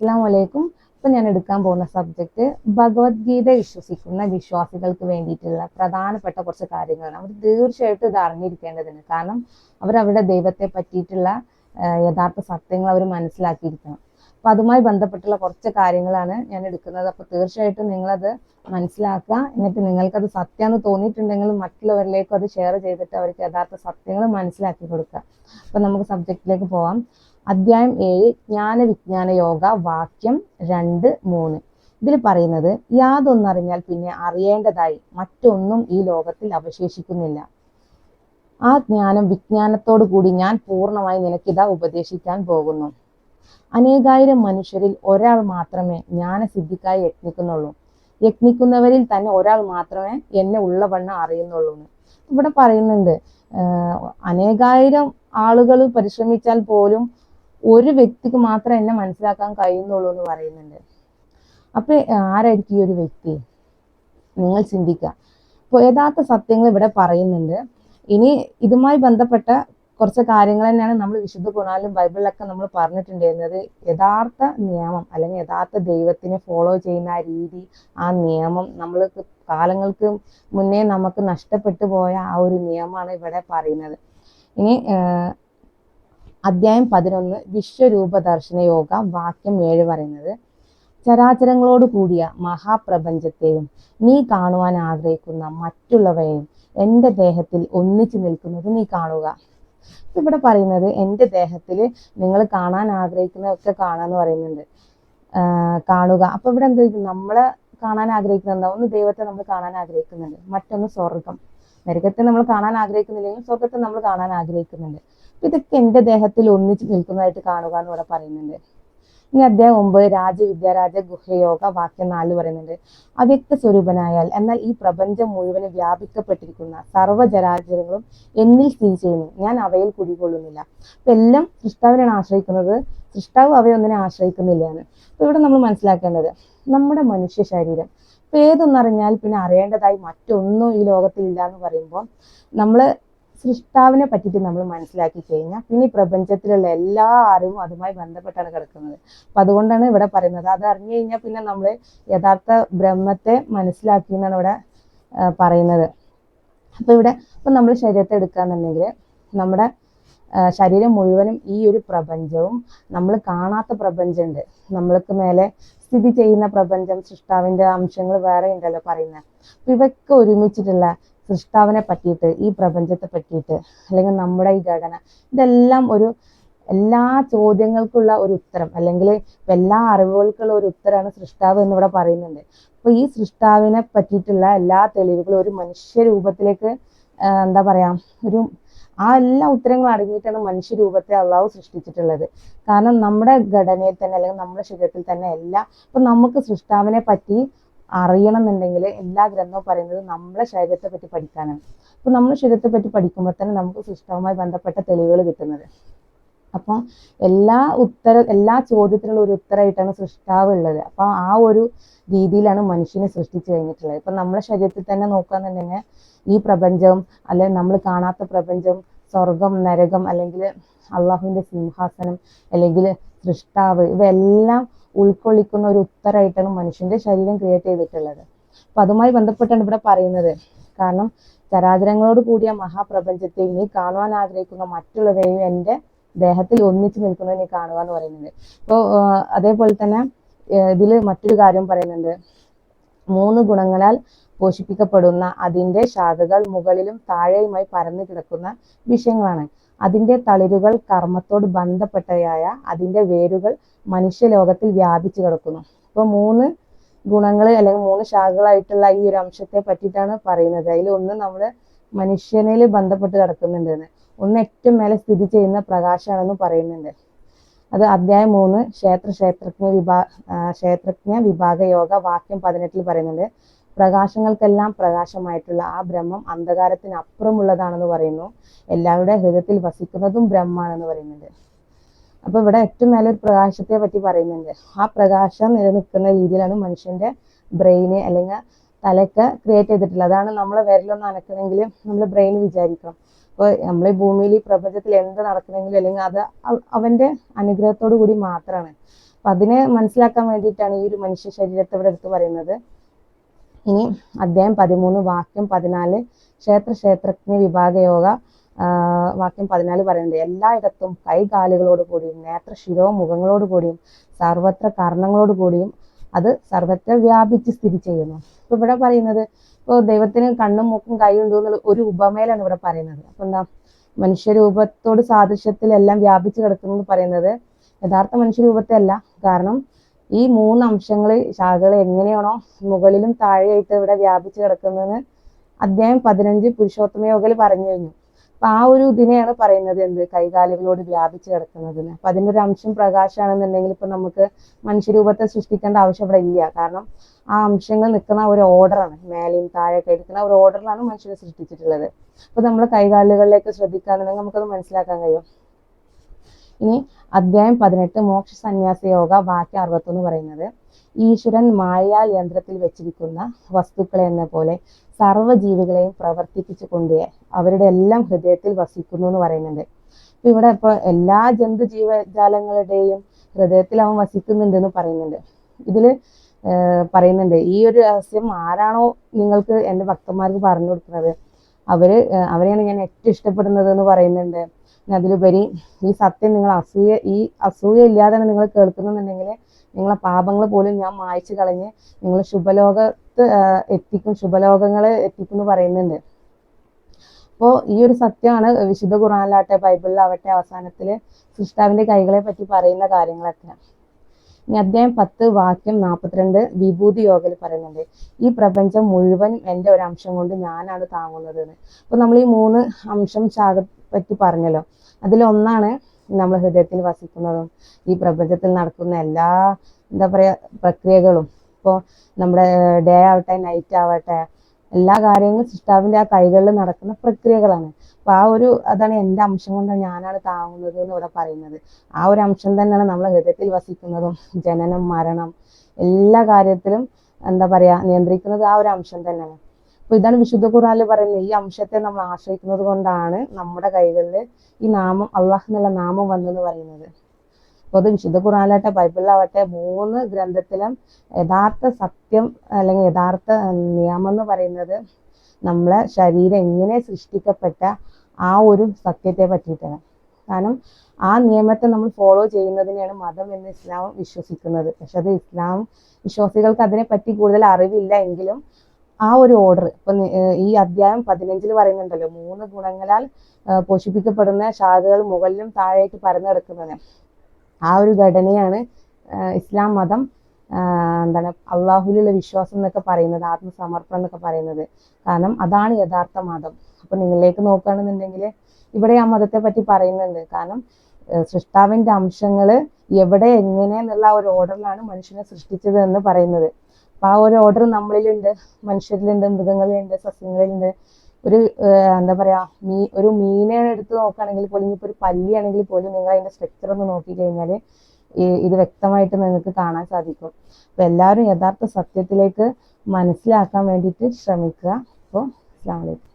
അസ്സാം വലൈക്കും ഇപ്പൊ ഞാൻ എടുക്കാൻ പോകുന്ന സബ്ജക്റ്റ് ഭഗവത്ഗീത വിശ്വസിക്കുന്ന വിശ്വാസികൾക്ക് വേണ്ടിയിട്ടുള്ള പ്രധാനപ്പെട്ട കുറച്ച് കാര്യങ്ങളാണ്. അവർ തീർച്ചയായിട്ടും ഇത് അറിഞ്ഞിരിക്കേണ്ടതുണ്ട്. കാരണം അവരുടെ ദൈവത്തെ പറ്റിയിട്ടുള്ള യഥാർത്ഥ സത്യങ്ങൾ അവർ മനസ്സിലാക്കിയിരിക്കണം. അപ്പൊ അതുമായി ബന്ധപ്പെട്ടുള്ള കുറച്ച് കാര്യങ്ങളാണ് ഞാൻ എടുക്കുന്നത്. അപ്പൊ തീർച്ചയായിട്ടും നിങ്ങളത് മനസ്സിലാക്കുക. എന്നിട്ട് നിങ്ങൾക്കത് സത്യമെന്ന് തോന്നിയിട്ടുണ്ടെങ്കിൽ മറ്റുള്ളവരിലേക്കും അത് ഷെയർ ചെയ്തിട്ട് അവർക്ക് യഥാർത്ഥ സത്യങ്ങൾ മനസ്സിലാക്കി കൊടുക്കുക. അപ്പൊ നമുക്ക് സബ്ജക്റ്റിലേക്ക് പോവാം. അധ്യായം ഏഴ് ജ്ഞാന വിജ്ഞാന യോഗ വാക്യം രണ്ട് മൂന്ന്. ഇതിൽ പറയുന്നത് യാതൊന്നറിഞ്ഞാൽ പിന്നെ അറിയേണ്ടതായി മറ്റൊന്നും ഈ ലോകത്തിൽ അവശേഷിക്കുന്നില്ല. ആ ജ്ഞാനം വിജ്ഞാനത്തോടു കൂടി ഞാൻ പൂർണമായി നിനക്കിതാ ഉപദേശിക്കാൻ പോകുന്നു. അനേകായിരം മനുഷ്യരിൽ ഒരാൾ മാത്രമേ ജ്ഞാനസിദ്ധിക്കായി യത്നിക്കുന്നുള്ളൂ. യത്നിക്കുന്നവരിൽ തന്നെ ഒരാൾ മാത്രമേ എന്നെ ഉള്ളവണ്ണം അറിയുന്നുള്ളൂ. ഇവിടെ പറയുന്നുണ്ട് അനേകായിരം ആളുകൾ പരിശ്രമിച്ചാൽ പോലും ഒരു വ്യക്തിക്ക് മാത്രമേ എന്നെ മനസ്സിലാക്കാൻ കഴിയുന്നുള്ളൂ എന്ന് പറയുന്നുണ്ട്. അപ്പൊ ആരായിരിക്കും ഈ ഒരു വ്യക്തി? നിങ്ങൾ ചിന്തിക്കുക അപ്പൊ യഥാർത്ഥ സത്യങ്ങൾ ഇവിടെ പറയുന്നുണ്ട്. ഇനി ഇതുമായി ബന്ധപ്പെട്ട കുറച്ച് കാര്യങ്ങൾ തന്നെയാണ് നമ്മൾ വിശുദ്ധ ഗുണാലും ബൈബിളിലൊക്കെ നമ്മൾ പറഞ്ഞിട്ടുണ്ടായിരുന്നത്. യഥാർത്ഥ നിയമം അല്ലെങ്കിൽ യഥാർത്ഥ ദൈവത്തിനെ ഫോളോ ചെയ്യുന്ന ആ രീതി ആ നിയമം നമ്മൾ കാലങ്ങൾക്ക് മുന്നേ നമുക്ക് നഷ്ടപ്പെട്ടു പോയ ആ ഒരു നിയമമാണ് ഇവിടെ പറയുന്നത്. ഇനി ആഹ് അധ്യായം പതിനൊന്ന് വിശ്വരൂപ ദർശന യോഗ വാക്യം ഏഴ് പറയുന്നത്. ചരാചരങ്ങളോട് കൂടിയ മഹാപ്രപഞ്ചത്തെയും നീ കാണുവാൻ ആഗ്രഹിക്കുന്ന മറ്റുള്ളവയെയും എന്റെ ദേഹത്തിൽ ഒന്നിച്ചു നിൽക്കുന്നത് നീ കാണുക. ഇവിടെ പറയുന്നത് എന്റെ ദേഹത്തിൽ നിങ്ങൾ കാണാൻ ആഗ്രഹിക്കുന്നതൊക്കെ കാണാന്ന് പറയുന്നുണ്ട്. കാണുക. അപ്പൊ ഇവിടെ എന്താ നമ്മളെ കാണാൻ ആഗ്രഹിക്കുന്നത് എന്താ? ഒന്ന് ദൈവത്തെ നമ്മൾ കാണാൻ ആഗ്രഹിക്കുന്നുണ്ട്. മറ്റൊന്ന് സ്വർഗം. നരകത്തെ നമ്മൾ കാണാൻ ആഗ്രഹിക്കുന്നില്ലെങ്കിൽ സ്വർഗത്തെ നമ്മൾ കാണാൻ ആഗ്രഹിക്കുന്നുണ്ട്. ഇതൊക്കെ എന്റെ ദേഹത്തിൽ ഒന്നിച്ച് നിൽക്കുന്നതായിട്ട് കാണുക എന്ന് ഇവിടെ പറയുന്നുണ്ട്. ഇനി അദ്ദേഹം ഒമ്പത് രാജവിദ്യാരാജ ഗുഹയോഗ വാക്യം നാല് പറയുന്നുണ്ട്. അവ്യക്ത സ്വരൂപനായാൽ എന്നാൽ ഈ പ്രപഞ്ചം മുഴുവൻ വ്യാപിക്കപ്പെട്ടിരിക്കുന്ന സർവചരാചരങ്ങളും എന്നിൽ സ്ഥിതി ചെയ്യുന്നു. ഞാൻ അവയിൽ കുടികൊള്ളുന്നില്ല. അപ്പൊ എല്ലാം സൃഷ്ടാവിനാണ് ആശ്രയിക്കുന്നത്. സൃഷ്ടാവ് അവയൊന്നിനെ ആശ്രയിക്കുന്നില്ലയാണ് അപ്പൊ ഇവിടെ നമ്മൾ മനസ്സിലാക്കേണ്ടത് നമ്മുടെ മനുഷ്യ ശരീരം. ഇപ്പൊ ഏതൊന്നറിഞ്ഞാൽ പിന്നെ അറിയേണ്ടതായി മറ്റൊന്നും ഈ ലോകത്തിൽ ഇല്ല എന്ന് പറയുമ്പോൾ നമ്മൾ സൃഷ്ടാവിനെ പറ്റിയിട്ട് നമ്മൾ മനസ്സിലാക്കി കഴിഞ്ഞാൽ പിന്നെ പ്രപഞ്ചത്തിലുള്ള എല്ലാ അറിവും അതുമായി ബന്ധപ്പെട്ടാണ് കിടക്കുന്നത്. അപ്പൊ അതുകൊണ്ടാണ് ഇവിടെ പറയുന്നത്. അത് അറിഞ്ഞു കഴിഞ്ഞാൽ പിന്നെ നമ്മൾ യഥാർത്ഥ ബ്രഹ്മത്തെ മനസ്സിലാക്കി എന്നാണ് ഇവിടെ പറയുന്നത്. അപ്പൊ ഇവിടെ ഇപ്പൊ നമ്മൾ ശരീരത്തെ എടുക്കാന്നുണ്ടെങ്കിൽ നമ്മുടെ ശരീരം മുഴുവനും ഈ ഒരു പ്രപഞ്ചവും നമ്മൾ കാണാത്ത പ്രപഞ്ചമുണ്ട്. നമ്മൾക്ക് മേലെ സ്ഥിതി ചെയ്യുന്ന പ്രപഞ്ചം സൃഷ്ടാവിന്റെ അംശങ്ങൾ വേറെ ഉണ്ടല്ലോ പറയുന്നത്. അപ്പൊ ഒരുമിച്ചിട്ടുള്ള സൃഷ്ടാവിനെ പറ്റിയിട്ട് ഈ പ്രപഞ്ചത്തെ പറ്റിയിട്ട് അല്ലെങ്കിൽ നമ്മുടെ ഈ ഘടന ഇതെല്ലാം ഒരു എല്ലാ ചോദ്യങ്ങൾക്കുള്ള ഒരു ഉത്തരം അല്ലെങ്കിൽ എല്ലാ അറിവുകൾക്കുള്ള ഒരു ഉത്തരമാണ് സൃഷ്ടാവ് എന്ന് ഇവിടെ പറയുന്നുണ്ട്. അപ്പൊ ഈ സൃഷ്ടാവിനെ പറ്റിയിട്ടുള്ള എല്ലാ തെളിവുകളും ഒരു മനുഷ്യ രൂപത്തിലേക്ക് എന്താ പറയാ ഒരു ആ എല്ലാ ഉത്തരങ്ങളും അടങ്ങിയിട്ടാണ് മനുഷ്യ രൂപത്തെ അള്ളാഹു സൃഷ്ടിച്ചിട്ടുള്ളത്. കാരണം നമ്മുടെ ഘടനയിൽ തന്നെ അല്ലെങ്കിൽ നമ്മുടെ ശരീരത്തിൽ തന്നെ എല്ലാം ഇപ്പൊ നമുക്ക് സൃഷ്ടാവിനെ പറ്റി അറിയണം എന്നുണ്ടെങ്കിൽ എല്ലാ ഗ്രന്ഥവും പറയുന്നത് നമ്മളെ ശരീരത്തെ പറ്റി പഠിക്കാനാണ്. അപ്പൊ നമ്മുടെ ശരീരത്തെ പറ്റി പഠിക്കുമ്പോൾ തന്നെ നമുക്ക് സിസ്റ്റവുമായി ബന്ധപ്പെട്ട തെളിവുകൾ കിട്ടുന്നത്. അപ്പം എല്ലാ ഉത്തര എല്ലാ ചോദ്യത്തിനുള്ള ഒരു ഉത്തരമായിട്ടാണ് സൃഷ്ടാവ് ഉള്ളത്. അപ്പൊ ആ ഒരു രീതിയിലാണ് മനുഷ്യനെ സൃഷ്ടിച്ചു കഴിഞ്ഞിട്ടുള്ളത്. ഇപ്പൊ നമ്മുടെ ശരീരത്തിൽ തന്നെ നോക്കുകയെന്നുണ്ടെങ്കിൽ ഈ പ്രപഞ്ചം അല്ലെങ്കിൽ നമ്മൾ കാണാത്ത പ്രപഞ്ചം സ്വർഗം നരകം അല്ലെങ്കിൽ അള്ളാഹുവിന്റെ സിംഹാസനം അല്ലെങ്കിൽ സൃഷ്ടാവ് ഇവയെല്ലാം ഉൾക്കൊള്ളിക്കുന്ന ഒരു ഉത്തരമായിട്ടാണ് മനുഷ്യന്റെ ശരീരം ക്രിയേറ്റ് ചെയ്തിട്ടുള്ളത്. അപ്പൊ അതുമായി ബന്ധപ്പെട്ടാണ് ഇവിടെ പറയുന്നത്. കാരണം ചരാചരങ്ങളോട് കൂടിയ മഹാപ്രപഞ്ചത്തെ നീ കാണുവാൻ ആഗ്രഹിക്കുന്ന മറ്റുള്ളവയും എന്റെ ദേഹത്തിൽ ഒന്നിച്ചു നിൽക്കുന്നത് നീ കാണുക എന്ന് പറയുന്നത്. അപ്പോൾ അതേപോലെ തന്നെ ഇതിൽ മറ്റൊരു കാര്യം പറയുന്നുണ്ട്. മൂന്ന് ഗുണങ്ങളാൽ പോഷിപ്പിക്കപ്പെടുന്ന അതിന്റെ ശാഖകൾ മുകളിലും താഴെയുമായി പരന്നു കിടക്കുന്ന വിഷയങ്ങളാണ്. അതിന്റെ തളിരുകൾ കർമ്മത്തോട് ബന്ധപ്പെട്ടവയായ അതിന്റെ വേരുകൾ മനുഷ്യലോകത്തിൽ വ്യാപിച്ചു കിടക്കുന്നു. അപ്പൊ മൂന്ന് ഗുണങ്ങൾ അല്ലെങ്കിൽ മൂന്ന് ശാഖകളായിട്ടുള്ള ഈ ഒരു അംശത്തെ പറ്റിയിട്ടാണ് പറയുന്നത്. അതിൽ ഒന്ന് നമ്മൾ മനുഷ്യനിൽ ബന്ധപ്പെട്ട് കിടക്കുന്നുണ്ടെന്ന്. ഒന്ന് ഏറ്റവും മേലെ സ്ഥിതി ചെയ്യുന്ന പ്രകാശമാണെന്ന് പറയുന്നുണ്ട്. അത് അധ്യായം മൂന്ന് ക്ഷേത്ര ക്ഷേത്രജ്ഞ വിഭാ ക്ഷേത്രജ്ഞ വിഭാഗ യോഗ വാക്യം പതിനെട്ടിൽ പറയുന്നുണ്ട്. പ്രകാശങ്ങൾക്കെല്ലാം പ്രകാശമായിട്ടുള്ള ആ ബ്രഹ്മം അന്ധകാരത്തിന് അപ്പുറമുള്ളതാണെന്ന് പറയുന്നു. എല്ലാവരുടെ ഹൃദയത്തിൽ വസിക്കുന്നതും ബ്രഹ്മാണെന്ന് പറയുന്നുണ്ട്. അപ്പൊ ഇവിടെ ഏറ്റവും മേലെ ഒരു പ്രകാശത്തെ പറ്റി പറയുന്നുണ്ട്. ആ പ്രകാശം നിലനിൽക്കുന്ന രീതിയിലാണ് മനുഷ്യന്റെ ബ്രെയിന് അല്ലെങ്കിൽ തലയൊക്കെ ക്രിയേറ്റ് ചെയ്തിട്ടുള്ളത്. അതാണ് നമ്മളെ വിരലൊന്ന് അനക്കണമെങ്കിൽ നമ്മൾ ബ്രെയിൻ വിചാരിക്കണം. അപ്പോൾ നമ്മൾ ഭൂമിയിൽ ഈ പ്രപഞ്ചത്തിൽ എന്ത് നടക്കണമെങ്കിലും അല്ലെങ്കിൽ അത് അവന്റെ അനുഗ്രഹത്തോടു കൂടി മാത്രമാണ്. അപ്പൊ അതിനെ മനസ്സിലാക്കാൻ വേണ്ടിയിട്ടാണ് ഈ ഒരു മനുഷ്യ ശരീരത്തെ ഇവിടെ എടുത്ത് പറയുന്നത്. ഇനി അദ്ധ്യായം പതിമൂന്ന് വാക്യം പതിനാല് ക്ഷേത്ര ക്ഷേത്രജ്ഞ വിഭാഗയോഗ വാക്യം പതിനാല് പറയുന്നത് എല്ലായിടത്തും കൈകാലുകളോട് കൂടിയും നേത്ര ശിരോ മുഖങ്ങളോട് കൂടിയും സർവത്ര കാരണങ്ങളോട് കൂടിയും അത് സർവത്ര വ്യാപിച്ച് സ്ഥിതി ചെയ്യുന്നു. ഇപ്പൊ ഇവിടെ പറയുന്നത് ഇപ്പോൾ ദൈവത്തിന് കണ്ണും മൂക്കും കൈയും ഉണ്ട് എന്നുള്ള ഒരു ഉപമയിലാണ് ഇവിടെ പറയുന്നത്. അപ്പൊ എന്താ? മനുഷ്യരൂപത്തോട് സാദൃശ്യത്തിൽ എല്ലാം വ്യാപിച്ചു കിടക്കുന്നു എന്ന് പറയുന്നത് യഥാർത്ഥ മനുഷ്യരൂപത്തെ അല്ല. കാരണം ഈ മൂന്ന് അംശങ്ങൾ ശാഖകൾ എങ്ങനെയാണോ മുകളിലും താഴെയായിട്ട് ഇവിടെ വ്യാപിച്ചു കിടക്കുന്നതെന്ന് അധ്യായം പതിനഞ്ച് പുരുഷോത്തമ യോഗയിൽ പറഞ്ഞു കഴിഞ്ഞു. അപ്പൊ ആ ഒരു ഇതിനെയാണ് പറയുന്നത് എന്ത്? കൈകാലുകളോട് വ്യാപിച്ച് കിടക്കുന്നതിന് അപ്പൊ അതിന്റെ ഒരു അംശം പ്രകാശമാണെന്നുണ്ടെങ്കിൽ ഇപ്പൊ നമുക്ക് മനുഷ്യരൂപത്തെ സൃഷ്ടിക്കേണ്ട ആവശ്യം ഇവിടെ ഇല്ല. കാരണം ആ അംശങ്ങൾ നിൽക്കുന്ന ഒരു ഓർഡറാണ്. മേലെയും താഴെയൊക്കെ എടുക്കുന്ന ഒരു ഓർഡറിലാണ് മനുഷ്യരെ സൃഷ്ടിച്ചിട്ടുള്ളത്. അപ്പൊ നമ്മൾ കൈകാലുകളിലേക്ക് ശ്രദ്ധിക്കാന്നുണ്ടെങ്കിൽ നമുക്കത് മനസ്സിലാക്കാൻ കഴിയും. ഇനി അധ്യായം പതിനെട്ട് മോക്ഷ സന്യാസ യോഗ ബാക്കി അറുപത്തൊന്ന് പറയുന്നത് ഈശ്വരൻ മായാ യന്ത്രത്തിൽ വെച്ചിരിക്കുന്ന വസ്തുക്കളെ എന്ന പോലെ സർവജീവികളെയും പ്രവർത്തിപ്പിച്ചു കൊണ്ട് അവരുടെ എല്ലാം ഹൃദയത്തിൽ വസിക്കുന്നു എന്ന് പറയുന്നുണ്ട്. ഇപ്പൊ ഇവിടെ ഇപ്പൊ എല്ലാ ജന്തു ജീവജാലങ്ങളുടെയും ഹൃദയത്തിൽ അവൻ വസിക്കുന്നുണ്ട് എന്ന് പറയുന്നുണ്ട്. ഇതിൽ പറയുന്നുണ്ട് ഈ ഒരു രഹസ്യം ആരാണോ നിങ്ങൾക്ക് എന്റെ ഭക്തന്മാർക്ക് പറഞ്ഞു കൊടുക്കുന്നത്? അവർ അവരെയാണ് ഞാൻ ഏറ്റവും ഇഷ്ടപ്പെടുന്നത് എന്ന് പറയുന്നുണ്ട്. അതിലുപരി ഈ സത്യം നിങ്ങൾ അസൂയ ഈ അസൂയ ഇല്ലാതെയാണ് നിങ്ങൾ കേൾക്കുന്നുണ്ടെങ്കിൽ നിങ്ങളെ പാപങ്ങൾ പോലും ഞാൻ മായ്ച്ചു കളഞ്ഞ് നിങ്ങൾ ശുഭലോകത്ത് എത്തിക്കും ശുഭലോകങ്ങൾ എത്തിക്കും എന്ന് പറയുന്നുണ്ട്. അപ്പോൾ ഈ ഒരു സത്യമാണ് വിശുദ്ധ ഖുറാനിലാവട്ടെ ബൈബിളിലാവട്ടെ അവസാനത്തിൽ സൃഷ്ടാവിന്റെ കൈകളെ പറ്റി പറയുന്ന കാര്യങ്ങളൊക്കെ. ഇനി അധ്യായം പത്ത് വാക്യം നാൽപ്പത്തിരണ്ട് വിഭൂതി യോഗയിൽ പറയുന്നുണ്ട് ഈ പ്രപഞ്ചം മുഴുവൻ എന്റെ ഒരു അംശം കൊണ്ട് ഞാനാണ് താങ്ങുന്നത് എന്ന്. അപ്പൊ നമ്മൾ ഈ മൂന്ന് അംശം ശാഖ പറ്റി പറഞ്ഞല്ലോ. അതിലൊന്നാണ് നമ്മൾ ഹൃദയത്തിൽ വസിക്കുന്നതും ഈ പ്രപഞ്ചത്തിൽ നടക്കുന്ന എല്ലാ എന്താ പറയാ പ്രക്രിയകളും. ഇപ്പോൾ നമ്മുടെ ഡേ ആവട്ടെ നൈറ്റ് ആവട്ടെ എല്ലാ കാര്യങ്ങളും സിസ്റ്റാവിന്റെ ആ കൈകളിൽ നടക്കുന്ന പ്രക്രിയകളാണ്. അപ്പൊ ആ ഒരു അതാണ് എന്റെ അംശം കൊണ്ട് ഞാനാണ് താങ്ങുന്നത് എന്ന് ഇവിടെ പറയുന്നത്. ആ ഒരു അംശം തന്നെയാണ് നമ്മളെ ഹൃദയത്തിൽ വസിക്കുന്നതും ജനനം മരണം എല്ലാ കാര്യത്തിലും എന്താ പറയാ നിയന്ത്രിക്കുന്നത് ആ ഒരു അംശം തന്നെയാണ്. അപ്പൊ ഇതാണ് വിശുദ്ധ ഖുറാനിൽ പറയുന്നത് ഈ അംശത്തെ നമ്മൾ ആശ്രയിക്കുന്നത് കൊണ്ടാണ് നമ്മുടെ കൈകളിൽ ഈ നാമം അള്ളാഹ് എന്നുള്ള നാമം വന്നെന്ന് പറയുന്നത്. അപ്പൊ അത് വിശുദ്ധ ഖുറാനിലാവട്ടെ ബൈബിളിലാവട്ടെ മൂന്ന് ഗ്രന്ഥത്തിലും യഥാർത്ഥ സത്യം അല്ലെങ്കിൽ യഥാർത്ഥ നിയമം എന്ന് പറയുന്നത് നമ്മളെ ശരീരം എങ്ങനെ സൃഷ്ടിക്കപ്പെട്ട ആ ഒരു സത്യത്തെ പറ്റിയിട്ടാണ്. കാരണം ആ നിയമത്തെ നമ്മൾ ഫോളോ ചെയ്യുന്നതിനെയാണ് മതം എന്ന് ഇസ്ലാം വിശ്വസിക്കുന്നത്. പക്ഷെ അത് ഇസ്ലാം വിശ്വാസികൾക്ക് അതിനെപ്പറ്റി കൂടുതൽ അറിവില്ല എങ്കിലും ആ ഒരു ഓർഡർ ഇപ്പൊ ഈ അധ്യായം പതിനഞ്ചിൽ പറയുന്നുണ്ടല്ലോ മൂന്ന് ഗുണങ്ങളാൽ പോഷിപ്പിക്കപ്പെടുന്ന ശാഖകൾ മുകളിലും താഴേക്ക് പരന്നു കിടക്കുന്നത് ആ ഒരു ഘടനയാണ് ഇസ്ലാം മതം എന്താണ് അള്ളാഹുലുള്ള വിശ്വാസം എന്നൊക്കെ പറയുന്നത് ആത്മസമർപ്പണം എന്നൊക്കെ പറയുന്നത്. കാരണം അതാണ് യഥാർത്ഥ മതം. അപ്പൊ നിങ്ങളിലേക്ക് നോക്കുകയാണെന്നുണ്ടെങ്കിൽ ഇവിടെ ആ മതത്തെ പറ്റി പറയുന്നുണ്ട്. കാരണം സൃഷ്ടാവിന്റെ അംശങ്ങൾ എവിടെ എങ്ങനെ എന്നുള്ള ഒരു ഓർഡറിലാണ് മനുഷ്യനെ സൃഷ്ടിച്ചത് എന്ന് പറയുന്നത്. ആ ഒരു ഓർഡർ നമ്മളിലുണ്ട്. മനുഷ്യരിലുണ്ട് മൃഗങ്ങളിലുണ്ട് സസ്യങ്ങളിലുണ്ട്. ഒരു എന്താ പറയാ മീ ഒരു മീനെ എടുത്ത് നോക്കുകയാണെങ്കിൽ പോലും ഇനിയിപ്പോ ഒരു പല്ലിയാണെങ്കിൽ പോലും നിങ്ങൾ അതിന്റെ സ്ട്രക്ചർ ഒന്ന് നോക്കി കഴിഞ്ഞാൽ ഇത് വ്യക്തമായിട്ട് നിങ്ങൾക്ക് കാണാൻ സാധിക്കും. അപ്പൊ എല്ലാവരും യഥാർത്ഥ സത്യത്തിലേക്ക് മനസ്സിലാക്കാൻ വേണ്ടിയിട്ട് ശ്രമിക്കുക. അപ്പോൾ അസ്സാം വലൈക്കും